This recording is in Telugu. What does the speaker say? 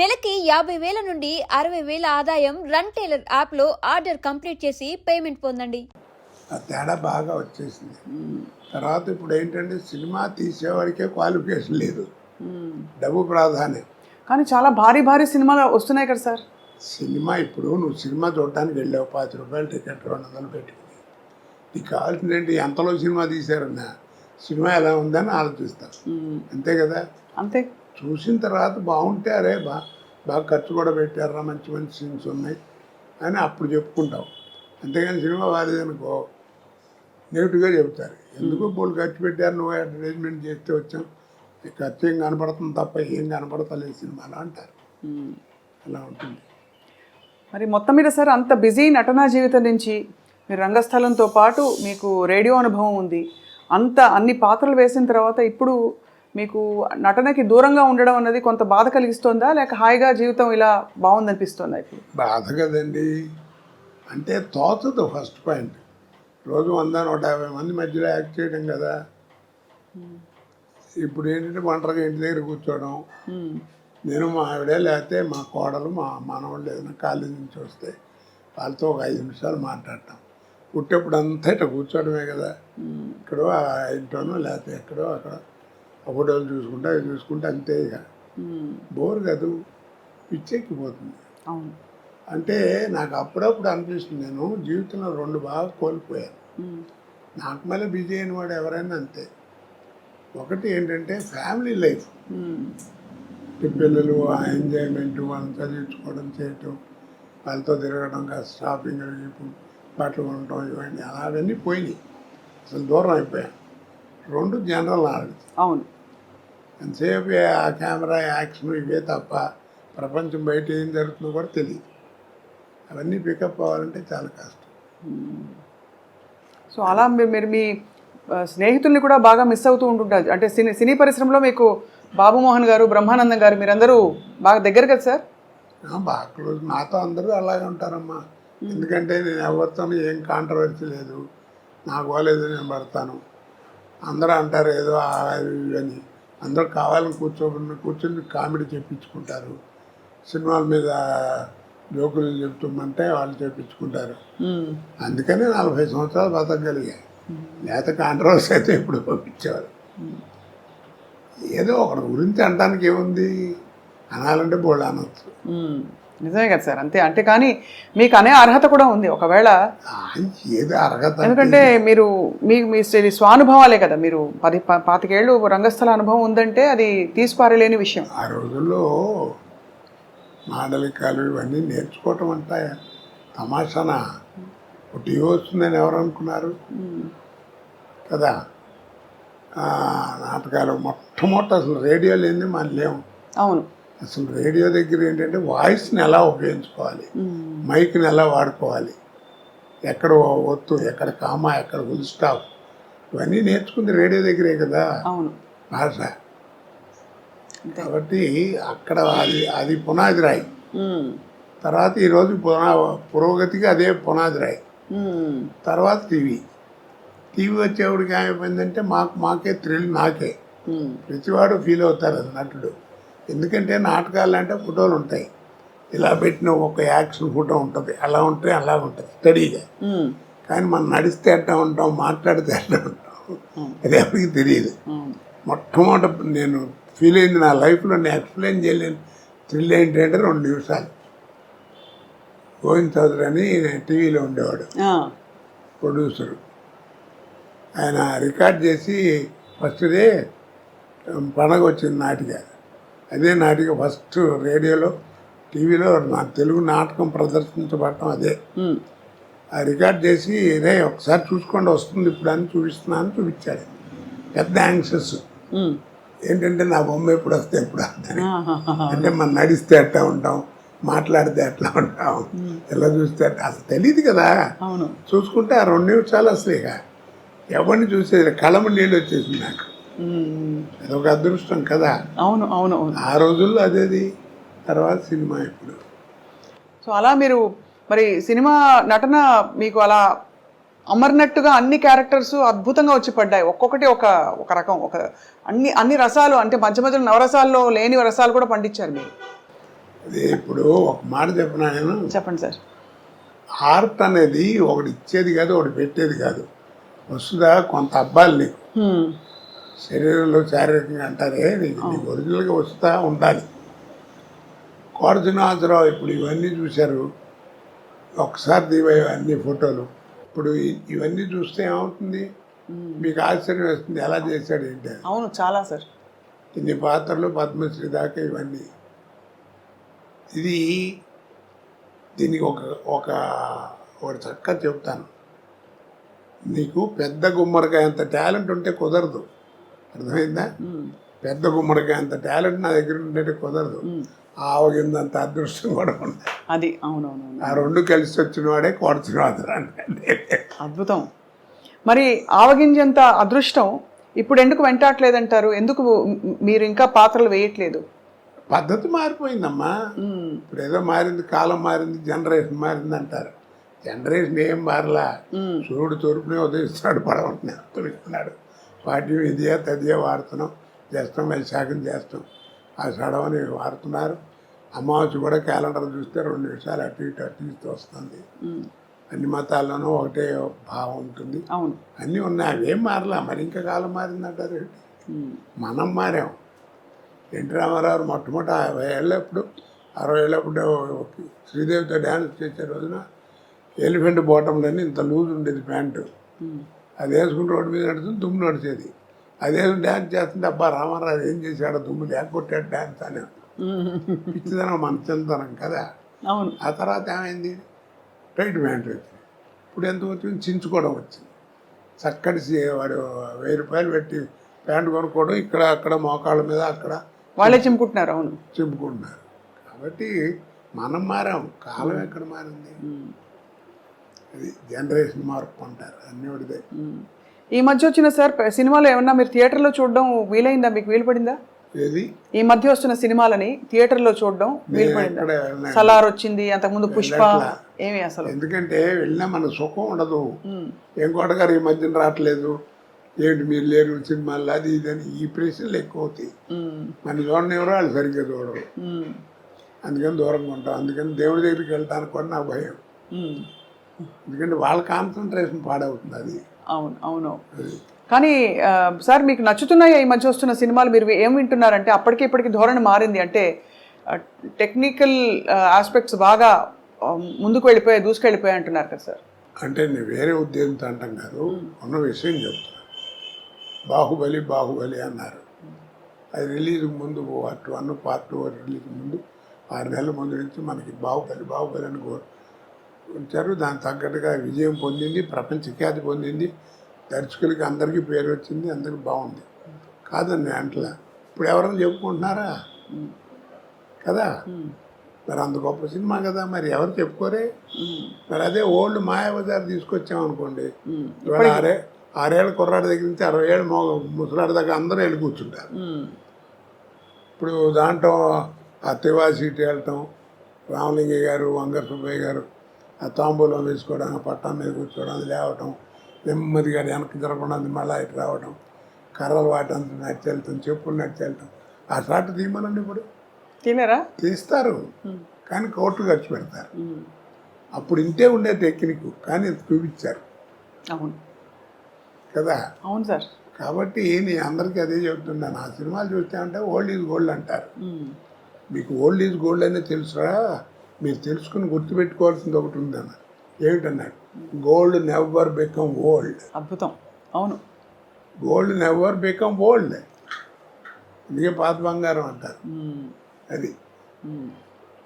నెలకి యాభై వేల నుండి అరవై వేల ఆదాయం రన్ టైలర్ యాప్లో ఆర్డర్ కంప్లీట్ చేసి పేమెంట్ పొందండి. ఆ తేడా బాగా వచ్చేసింది. తర్వాత ఇప్పుడు ఏంటంటే సినిమా తీసేవాడికే క్వాలిఫికేషన్ లేదు. డబ్బు ప్రాధాన్యం. కానీ చాలా భారీ భారీ సినిమాలు వస్తున్నాయి కదా సార్. సినిమా ఇప్పుడు నువ్వు సినిమా చూడటానికి వెళ్ళావు పాతి రూపాయలు టికెట్ రెండు వందలు పెట్టుకుని నీకు కావాల్సింది ఏంటి? ఎంతలో సినిమా తీశారన్నా? సినిమా ఎలా ఉందని ఆలోచిస్తావు అంతే కదా? అంతే. చూసిన తర్వాత బాగుంటే అరే బా బాగా ఖర్చు కూడా పెట్టారా మంచి మంచి సీన్స్ ఉన్నాయి అని అప్పుడు చెప్పుకుంటావు అంతేగాని సినిమా బాగాలేదనుకో నెగిటివ్గా చెబుతారు. ఎందుకు బోల్ ఖర్చు పెట్టారు నువ్వు అడ్వర్టైజ్మెంట్ చేస్తే వచ్చాం. ఖర్చు ఏం కనపడుతుంది తప్ప ఏం కనపడతలేదు సినిమాలో అంటారు. అలా ఉంటుంది. మరి మొత్తం మీద సార్ అంత బిజీ నటనా జీవితం నుంచి మీరు రంగస్థలంతో పాటు మీకు రేడియో అనుభవం ఉంది. అంత అన్ని పాత్రలు వేసిన తర్వాత ఇప్పుడు మీకు నటనకి దూరంగా ఉండడం అన్నది కొంత బాధ కలిగిస్తోందా? లేక హాయిగా జీవితం ఇలా బాగుందనిపిస్తోందా ఇప్పుడు? బాధ కదండి. అంటే తోచదు ఫస్ట్ పాయింట్. రోజు వంద నూట యాభై మంది మధ్యలో యాక్ట్ చేయడం కదా. ఇప్పుడు ఏంటంటే ఒంటరిగా ఇంటి దగ్గర కూర్చోవడం. నేను మా ఆవిడ లేకపోతే మా కోడలు మా మనవాళ్ళు ఏదైనా కాలేజీ నుంచి వస్తే వాళ్ళతో ఒక ఐదు నిమిషాలు మాట్లాడటం. పుట్టేప్పుడు అంతా ఇట్లా కూర్చోవడమే కదా. ఇక్కడో ఇంట్లోనో లేకపోతే ఎక్కడో అక్కడ ఫోటోలు చూసుకుంటా అవి చూసుకుంటే అంతే ఇక. బోర్ కాదు పిచ్చెక్కిపోతుంది అవును. అంటే నాకు అప్పుడప్పుడు అనిపిస్తుంది నేను జీవితంలో రెండు బాగా కోల్పోయాను. నాకు మళ్ళీ బిజీ అయిన వాడు ఎవరైనా అంతే. ఒకటి ఏంటంటే ఫ్యామిలీ లైఫ్. పిల్లలు ఆ ఎంజాయ్మెంట్ వాళ్ళని చదివించుకోవడం చేయటం వాళ్ళతో తిరగడం షాపింగ్ బట్టలు కొనడం ఇవన్నీ అలాగన్నీ పోయినాయి. అసలు దూరం అయిపోయాను. రెండు జనరల్ నాలెడ్జ్. అవును. ఎంతసేపు ఆ కెమెరా యాక్షన్ ఇవే తప్ప ప్రపంచం బయట ఏం జరుగుతుందో కూడా తెలియదు అవన్నీ పికప్ అవ్వాలంటే చాలా కష్టం. సో అలా మీరు మీ స్నేహితుల్ని కూడా బాగా మిస్ అవుతూ ఉంటుంటారు. అంటే సినీ సినీ పరిశ్రమలో మీకు బాబు మోహన్ గారు బ్రహ్మానందం గారు మీరందరూ బాగా దగ్గర కదా సార్? బాగా క్లోజ్ నాతో అందరూ అలాగే ఉంటారమ్మా. ఎందుకంటే నేను ఎవరితో ఏం కాంట్రవర్సీ లేదు. నాకు పోలేదు నేను పడతాను. అందరూ అంటారు ఏదో అని అందరూ కావాలని కూర్చోబడి కూర్చొని కామెడీ చెప్పించుకుంటారు సినిమాల మీద జోకులు చెప్తుమ్మంటే వాళ్ళు చెప్పించుకుంటారు అందుకనే నలభై సంవత్సరాలు బతకగలిగాయి లేకపోతే కాంట్రవర్సీ అయితే ఇప్పుడు పంపించేవారు. ఏదో ఒకటి గురించి అనడానికి ఏముంది? అనాలంటే బోళ్ళు అనొచ్చు. నిజమే కదా సార్? అంతే అంటే కానీ మీకు అనే అర్హత కూడా ఉంది. ఒకవేళ ఏదో అర్హత ఎందుకంటే మీరు మీ మీ స్వ- స్వానుభవాలే కదా. మీరు పది పాతికేళ్ళు ఒక అనుభవం ఉందంటే అది తీసిపారలేని విషయం. ఆ రోజుల్లో మాడలికాలు ఇవన్నీ నేర్చుకోవటం అంట తమాషానా? టీవీ వస్తుందని ఎవరు అనుకున్నారు? కదా? నాటకాలు మొట్టమొదటి అసలు రేడియో లేని మన లేవు అవును. అసలు రేడియో దగ్గర ఏంటంటే వాయిస్ని ఎలా ఉపయోగించుకోవాలి? మైక్ని ఎలా వాడుకోవాలి? ఎక్కడ ఒత్తు ఎక్కడ కామా ఎక్కడ ఫుల్ స్టాప్? ఇవన్నీ నేర్చుకుంది రేడియో దగ్గరే కదా? భాష కాబట్టి అక్కడ అది అది పునాది రాయి. తర్వాత ఈరోజు పునా పురోగతికి అదే పునాది రాయి. తర్వాత టీవీ. టీవీ వచ్చేవాడికి ఏమైపోయిందంటే మాకు మాకే థ్రిల్ నాకే. ప్రతివాడు ఫీల్ అవుతారు అది నటుడు ఎందుకంటే నాటకాలు అంటే ఫోటోలు ఉంటాయి. ఇలా పెట్టిన ఒక యాక్షన్ ఫోటో ఉంటుంది. అలా ఉంటే అలా ఉంటుంది. స్టడీగా. కానీ మనం నడిస్తే ఎట్లా ఉంటాం మాట్లాడితే ఎట్లా ఉంటాం. అది ఎవరికి తెలియదు. మొట్టమొదట నేను ఫీల్ అయింది నా లైఫ్లో నేను ఎక్స్ప్లెయిన్ చేయలేను. థ్రిల్ ఏంటంటే రెండు నిమిషాలు. గోవింద్ చౌదరి అని టీవీలో ఉండేవాడు. ప్రొడ్యూసరు. ఆయన రికార్డ్ చేసి ఫస్ట్ డే పండగ వచ్చింది నాటిక. అదే నాటిక ఫస్ట్ రేడియోలో టీవీలో నా తెలుగు నాటకం ప్రదర్శించబడటం అదే. రికార్డ్ చేసి రే ఒకసారి చూసుకోండి వస్తుంది ఇప్పుడు అని చూపిస్తున్నాను చూపించాడు. పెద్ద యాంగ్సెస్ మ్మ్. ఏంటంటే నా బొమ్మ ఎప్పుడు వస్తే ఎప్పుడు ఆహాహా. అంటే మనం నడిస్తే ఎట్లా ఉంటాం మాట్లాడితే ఎట్లా ఉంటాం ఎలా చూస్తే అట్లా. అసలు తెలియదు కదా. చూసుకుంటే ఆ రెండు నిమిషాలు అసలు ఇక ఎవరిని చూసేది కళ్ళము నీళ్ళు వచ్చేసింది నాకు. అదొక అదృష్టం కదా. అవును అవును అవును. ఆ రోజుల్లో అదేది? తర్వాత సినిమా ఇప్పుడు. సో అలా మీరు మరి సినిమా నటన మీకు అలా అమర్నట్టుగా అన్ని క్యారెక్టర్స్ అద్భుతంగా వచ్చి పడ్డాయి. ఒక్కొక్కటి ఒక ఒక రకం ఒక అన్ని అన్ని రసాలు అంటే మధ్య మధ్యలో నవరసాల్లో లేని రసాలు కూడా పండించారు మీరు. అది ఇప్పుడు ఒక మాట చెప్పిన నేను? చెప్పండి సార్. ఆర్ట్ అనేది ఒకటి ఇచ్చేది కాదు ఒకటి పెట్టేది కాదు. వస్తుందా కొంత అబ్బాయిలు నీకు. శరీరంలో శారీరకంగా అంటారే నీకు నీకు ఒరిజినల్గా వస్తా ఉండాలి. శ్రీనివాసరావు ఇప్పుడు ఇవన్నీ చూశారు. ఒకసారి దివాయి అన్ని ఫోటోలు. ఇప్పుడు ఇవన్నీ చూస్తే ఏమవుతుంది? మీకు ఆశ్చర్యం వేస్తుంది ఎలా చేశాడు ఏంటి. అవును చాలా సార్. ఇన్ని పాత్రలు పద్మశ్రీ దాకా ఇవన్నీ. ఇది దీనికి ఒక ఒక ఒకటి చక్కగా చెప్తాను. నీకు పెద్ద గుమ్మడికాయ అంత టాలెంట్ ఉంటే కుదరదు. అర్థమైందా? పెద్ద గుమ్మడికాయ అంత టాలెంట్ నా దగ్గర ఉంటే కుదరదు. ఆవగిందంత అదృష్టం కూడా ఉంది అది అవునవును ఆ రెండు కలిసి వచ్చిన వాడే అద్భుతం. మరి ఆవగింజంత అదృష్టం ఇప్పుడు ఎందుకు వెంటాడలేదంటారు? ఎందుకు మీరు ఇంకా పాత్రలు వేయట్లేదు? పద్ధతి మారిపోయిందమ్మా. మ్మ్. ఇప్పుడు ఏదో మారింది కాలం మారింది జనరేషన్ మారింది అంటారు. జనరేషన్ ఏం మారలా? సూర్యుడు తూర్పునే ఉదయిస్తున్నాడు ఉత్తరిస్తున్నాడు పాఠ్యం ఇదే తదియే వాడుతున్నాం. చేస్తాం వైశాఖం చేస్తాం. ఆ సడవని వాడుతున్నారు. అమావాస్య కూడా క్యాలెండర్ చూస్తే రెండు నిమిషాలు అటు ఇటు అటు ఇటు వస్తుంది. అన్ని మతాల్లోనూ ఒకటే భావం ఉంటుంది. అవును. అన్నీ ఉన్నాయి. అవేం మారలా? మరి ఇంకా కాలం మారిందంటారు. మనం మారాం. ఎన్టీ రామారావు మొట్టమొదటి యాభై ఏళ్ళప్పుడు అరవై ఏళ్ళప్పుడు శ్రీదేవితో డ్యాన్స్ చేసే రోజున ఎలిఫెంట్ బాటంలోని ఇంత లూజ్ ఉండేది ప్యాంటు. అది వేసుకుని రోడ్డు మీద నడుస్తుంది దుమ్ము నడిచేది. అదే డ్యాన్స్ చేస్తుంటే అబ్బా రామారావు ఏం చేశాడో దుమ్ము లేకొట్టాడు డ్యాన్స్ అని. పిచ్చిదనం మన చిన్నతనం కదా. అవును. ఆ తర్వాత ఏమైంది? టైట్ ప్యాంట్ వచ్చింది. ఇప్పుడు ఎంత వచ్చింది? చించుకోవడం వచ్చింది. చక్కటి వాడు వెయ్యి రూపాయలు పెట్టి ప్యాంట్ కొనుక్కోవడం ఇక్కడ అక్కడ మోకాళ్ళ మీద అక్కడ. వాళ్ళే చింపుకుంటున్నారు అవును. చింపుకుంటున్నారు. కాబట్టి మనం మారాం. కాలం ఎక్కడ మారింది. అది జనరేషన్ మార్పు అంటారు. అన్ని ఒకటిదే. మ్మ్. ఈ మధ్య వచ్చిన సార్ సినిమాలు ఏమన్నా మీరు థియేటర్లో చూడడం వీలైందా? మీకు వీలు పడిందా ఏది? ఈ మధ్య వస్తున్న సినిమాలని థియేటర్లో చూడడం వీలు పడిందా సలార్ వచ్చింది అంతకుముందు పుష్ప ఏమి అసలు? ఎందుకంటే వెళ్ళినా మన సుఖం ఉండదు. మ్మ్. ఏం కోటగారు ఈ మధ్యన రావట్లేదు? ఏంటి మీరు లేరు సినిమాలు అది ఇది అని ఈ ప్రశ్నలు ఎక్కువ అవుతాయి. మన చూడని ఎవరో వాళ్ళు సరిగ్గా చూడరు. అందుకని దూరంగా ఉంటాం. అందుకని దేవుడి దగ్గరికి వెళ్ళడానికి కూడా నాకు భయం. ఎందుకంటే వాళ్ళ కాన్సన్ట్రేషన్ పాడవుతుంది అది. అవును అవును. కానీ సార్ మీకు నచ్చుతున్నాయి ఈ మధ్య వస్తున్న సినిమాలు? మీరు ఏం వింటున్నారంటే అప్పటికి ఇప్పటికి ధోరణి మారింది. అంటే టెక్నికల్ ఆస్పెక్ట్స్ బాగా ముందుకు వెళ్ళిపోయాయి దూసుకెళ్ళిపోయాయి అంటున్నారు కదా సార్. అంటే నేను వేరే ఉద్దేశంతో అంటాం కాదు ఉన్న విషయం చెప్తున్నా. బాహుబలి బాహుబలి అన్నారు. అది రిలీజ్ ముందు part one part two release ముందు ఆరు నెలల ముందు నుంచి మనకి బాహుబలి బాహుబలి అని వచ్చారు దానికి తగ్గట్టుగా విజయం పొందింది ప్రపంచ ఖ్యాతి పొందింది. దర్శకులకి అందరికీ పేరు వచ్చింది అందరికి బాగుంది. నేను అంటలా. ఇప్పుడు ఎవరైనా చెప్పుకుంటున్నారా? కదా? మరి అంత గొప్ప సినిమా కదా మరి ఎవరు చెప్పుకోరే? మరి అదే ఓల్డ్ మాయాబజార్ తీసుకొచ్చామనుకోండి ఆరే ఆరేళ్ళ కుర్రాడి దగ్గర నుంచి అరవై ఏళ్ళు మో ముసలాడి దాకా అందరూ వెళ్ళి కూర్చుంటారు. ఇప్పుడు దాంట్లో ఆ తివా సీట్ వెళ్ళటం రామలింగయ్య గారు వంగర సుబ్బయ్య గారు తాంబూలం వేసుకోవడానికి పట్టం మీద కూర్చోవడం లేవటం నెమ్మదిగా వెనక్కి జరగకుండా అది మళ్ళీ ఇటు రావటం కర్రలు వాటంతా నడిచి వెళ్తాం చెప్పులు నడిచి వెళ్తాం. ఆ షాట్ తీయమనండి ఇప్పుడు. తినరా తీస్తారు. కానీ కోట్లు ఖర్చు పెడతారు. అప్పుడు ఇంతే ఉండే టెక్నిక్ కానీ చూపించారు. అవును. కదా? అవును సార్. కాబట్టి నేను అందరికీ అదే చెప్తున్నాను. ఆ సినిమాలు చూస్తే అంటే ఓల్డ్ ఈజ్ గోల్డ్ అంటారు. మీకు ఓల్డ్ ఈజ్ గోల్డ్ అనే తెలుసురా? మీరు తెలుసుకుని గుర్తుపెట్టుకోవాల్సింది ఒకటి ఉందన్న ఏమిటన్నాడు? గోల్డ్ నెవర్ బికమ్ ఓల్డ్ అద్భుతం. అవును. గోల్డ్ నెవర్ బికమ్ ఓల్డ్ ఇదిగే పాత బంగారం అంటారు. అది.